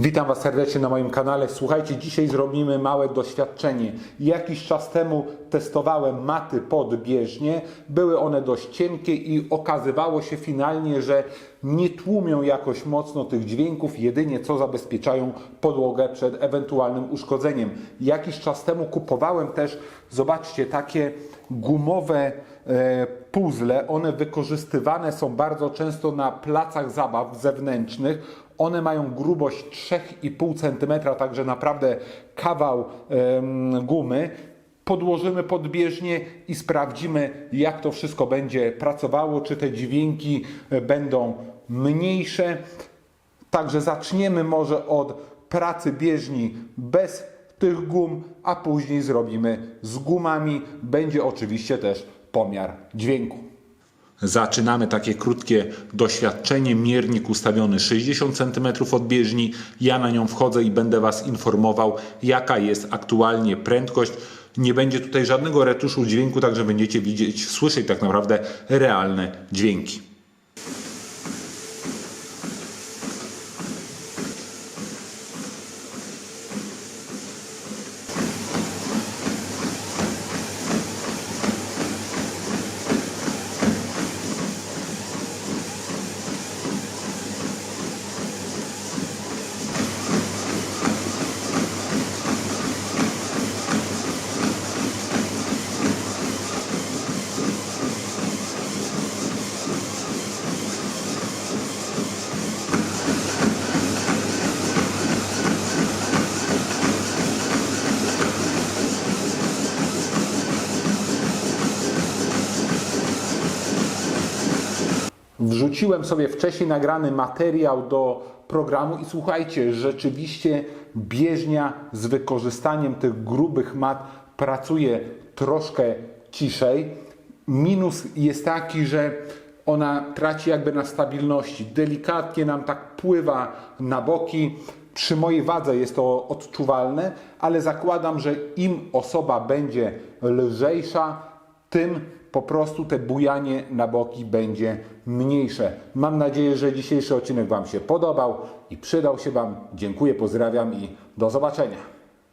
Witam Was serdecznie na moim kanale. Słuchajcie, dzisiaj zrobimy małe doświadczenie. Jakiś czas temu testowałem maty pod bieżnię. Były one dość cienkie i okazywało się finalnie, że nie tłumią jakoś mocno tych dźwięków, jedynie co zabezpieczają podłogę przed ewentualnym uszkodzeniem. Jakiś czas temu kupowałem też, zobaczcie, takie gumowe e, puzzle. One wykorzystywane są bardzo często na placach zabaw zewnętrznych. One mają grubość 3,5 cm, także naprawdę kawał gumy. Podłożymy podbieżnie i sprawdzimy, jak to wszystko będzie pracowało, czy te dźwięki e, będą mniejsze. Także zaczniemy może od pracy bieżni bez tych gum, a później zrobimy z gumami. Będzie oczywiście też pomiar dźwięku. Zaczynamy takie krótkie doświadczenie. Miernik ustawiony 60 cm od bieżni. Ja na nią wchodzę i będę Was informował, jaka jest aktualnie prędkość. Nie będzie tutaj żadnego retuszu dźwięku, także będziecie widzieć, słyszeć tak naprawdę realne dźwięki. Wrzuciłem sobie wcześniej nagrany materiał do programu i słuchajcie, rzeczywiście bieżnia z wykorzystaniem tych grubych mat pracuje troszkę ciszej. Minus jest taki, że ona traci jakby na stabilności. Delikatnie nam tak pływa na boki. Przy mojej wadze jest to odczuwalne, ale zakładam, że im osoba będzie lżejsza, tym po prostu te bujanie na boki będzie mniejsze. Mam nadzieję, że dzisiejszy odcinek Wam się podobał i przydał się Wam. Dziękuję, pozdrawiam i do zobaczenia.